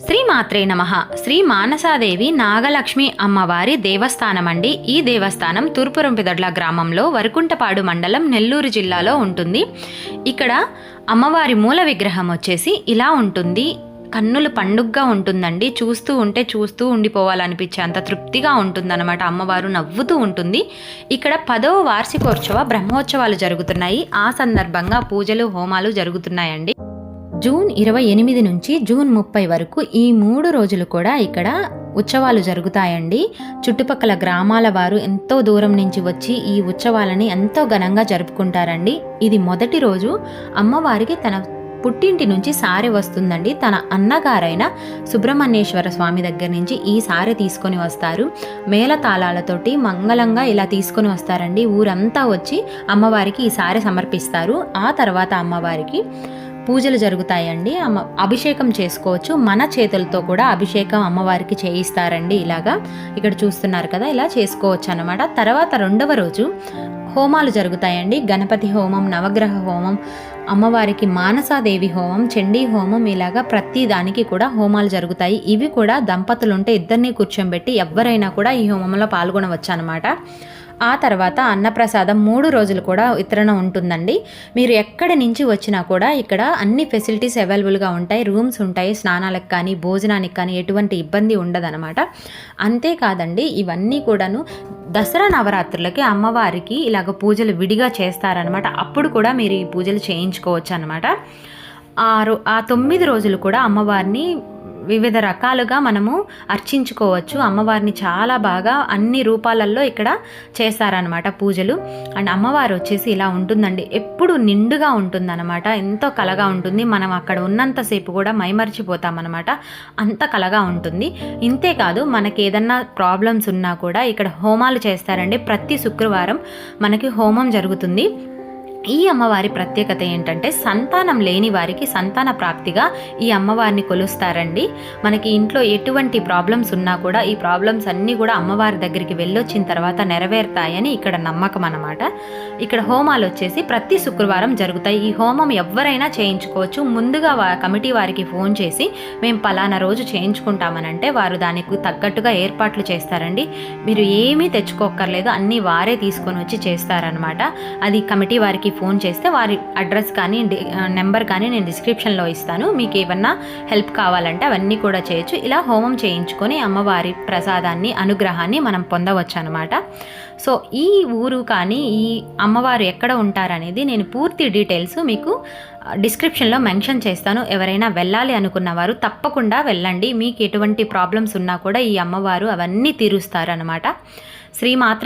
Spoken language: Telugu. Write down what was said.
శ్రీ మాత్రే నమ. శ్రీ మానసాదేవి నాగలక్ష్మి అమ్మవారి దేవస్థానం అండి ఈ దేవస్థానం తూర్పురంపిదడ్ల గ్రామంలో వరకుంటపాడు మండలం నెల్లూరు జిల్లాలో ఉంటుంది. ఇక్కడ అమ్మవారి మూల విగ్రహం వచ్చేసి ఇలా ఉంటుంది. కన్నులు పండుగగా ఉంటుందండి. చూస్తూ ఉంటే చూస్తూ ఉండిపోవాలనిపించే అంత తృప్తిగా ఉంటుందన్నమాట. అమ్మవారు నవ్వుతూ ఉంటుంది. ఇక్కడ పదవ వార్షికోత్సవ బ్రహ్మోత్సవాలు జరుగుతున్నాయి. ఆ సందర్భంగా పూజలు హోమాలు జరుగుతున్నాయండి. జూన్ ఇరవై ఎనిమిది నుంచి జూన్ ముప్పై వరకు ఈ మూడు రోజులు కూడా ఇక్కడ ఉత్సవాలు జరుగుతాయండి. చుట్టుపక్కల గ్రామాల వారు ఎంతో దూరం నుంచి వచ్చి ఈ ఉత్సవాలని ఎంతో ఘనంగా జరుపుకుంటారండి. ఇది మొదటి రోజు అమ్మవారికి తన పుట్టింటి నుంచి సారె వస్తుందండి. తన అన్నగారైన సుబ్రహ్మణ్యేశ్వర స్వామి దగ్గర నుంచి ఈ సారె తీసుకొని వస్తారు. మేళతాళాలతోటి మంగళంగా ఇలా తీసుకొని వస్తారండి. ఊరంతా వచ్చి అమ్మవారికి ఈ సారె సమర్పిస్తారు. ఆ తర్వాత అమ్మవారికి పూజలు జరుగుతాయండి. అమ్మ అభిషేకం చేసుకోవచ్చు. మన చేతులతో కూడా అభిషేకం అమ్మవారికి చేయిస్తారండి ఇలాగా. ఇక్కడ చూస్తున్నారు కదా ఇలా చేసుకోవచ్చు అనమాట తర్వాత రెండవ రోజు హోమాలు జరుగుతాయండి. గణపతి హోమం నవగ్రహ హోమం అమ్మవారికి మానసాదేవి హోమం చండీ హోమం ఇలాగా ప్రతి దానికి కూడా హోమాలు జరుగుతాయి. ఇవి కూడా దంపతులుంటే ఇద్దరిని కూర్చోబెట్టి ఎవరైనా కూడా ఈ హోమంలో పాల్గొనవచ్చు అనమాట ఆ తర్వాత అన్నప్రసాదం మూడు రోజులు కూడా వితరణ ఉంటుందండి. మీరు ఎక్కడి నుంచి వచ్చినా కూడా ఇక్కడ అన్ని ఫెసిలిటీస్ అవైలబుల్గా ఉంటాయి. రూమ్స్ ఉంటాయి స్నానాలకు కానీ భోజనానికి కానీ ఎటువంటి ఇబ్బంది ఉండదన్నమాట. అంతేకాదండి ఇవన్నీ కూడాను దసరా నవరాత్రులకి అమ్మవారికి ఇలాగ పూజలు విడిగా చేస్తారనమాట అప్పుడు కూడా మీరు ఈ పూజలు చేయించుకోవచ్చు అనమాట ఆ రో ఆ తొమ్మిది రోజులు కూడా అమ్మవారిని వివిధ రకాలుగా మనము అర్చించుకోవచ్చు. అమ్మవారిని చాలా బాగా అన్ని రూపాలలో ఇక్కడ చేస్తారనమాట పూజలు. అండ్ అమ్మవారు వచ్చేసి ఇలా ఉంటుందండి. ఎప్పుడు నిండుగా ఉంటుందన్నమాట. ఎంతో కలగా ఉంటుంది. మనం అక్కడ ఉన్నంతసేపు కూడా మైమర్చిపోతామన్నమాట. అంత కలగా ఉంటుంది. ఇంతేకాదు మనకి ఏదన్నా ప్రాబ్లమ్స్ ఉన్నా కూడా ఇక్కడ హోమాలు చేస్తారండి. ప్రతి శుక్రవారం మనకి హోమం జరుగుతుంది. ఈ అమ్మవారి ప్రత్యేకత ఏంటంటే సంతానం లేని వారికి సంతాన ప్రాప్తిగా ఈ అమ్మవారిని కొలుస్తారండి. మనకి ఇంట్లో ఎటువంటి ప్రాబ్లమ్స్ ఉన్నా కూడా ఈ ప్రాబ్లమ్స్ అన్నీ కూడా అమ్మవారి దగ్గరికి వెళ్ళొచ్చిన తర్వాత నెరవేరుతాయని ఇక్కడ నమ్మకం అన్నమాట. ఇక్కడ హోమాలు వచ్చేసి ప్రతి శుక్రవారం జరుగుతాయి. ఈ హోమం ఎవరైనా చేయించుకోవచ్చు. ముందుగా కమిటీ వారికి ఫోన్ చేసి మేము పలానా రోజు చేయించుకుంటామనంటే వారు దానికి తగ్గట్టుగా ఏర్పాట్లు చేస్తారండి. మీరు ఏమీ తెచ్చుకోక్కర్లేదు. అన్నీ వారే తీసుకొని వచ్చి చేస్తారనమాట అది కమిటీ వారికి ఫోన్ చేస్తే వారి అడ్రస్ కానీ నెంబర్ కానీ నేను డిస్క్రిప్షన్లో ఇస్తాను. మీకు ఏమన్నా హెల్ప్ కావాలంటే అవన్నీ కూడా చేయొచ్చు. ఇలా హోమం చేయించుకొని అమ్మవారి ప్రసాదాన్ని అనుగ్రహాన్ని మనం పొందవచ్చు అనమాట సో ఈ ఊరు కానీ ఈ అమ్మవారు ఎక్కడ ఉంటారనేది నేను పూర్తి డీటెయిల్స్ మీకు డిస్క్రిప్షన్లో మెన్షన్ చేస్తాను. ఎవరైనా వెళ్ళాలి అనుకున్న వారు తప్పకుండా వెళ్ళండి. మీకు ఎటువంటి ప్రాబ్లమ్స్ ఉన్నా కూడా ఈ అమ్మవారు అవన్నీ తీరుస్తారు అనమాట శ్రీమాత్రే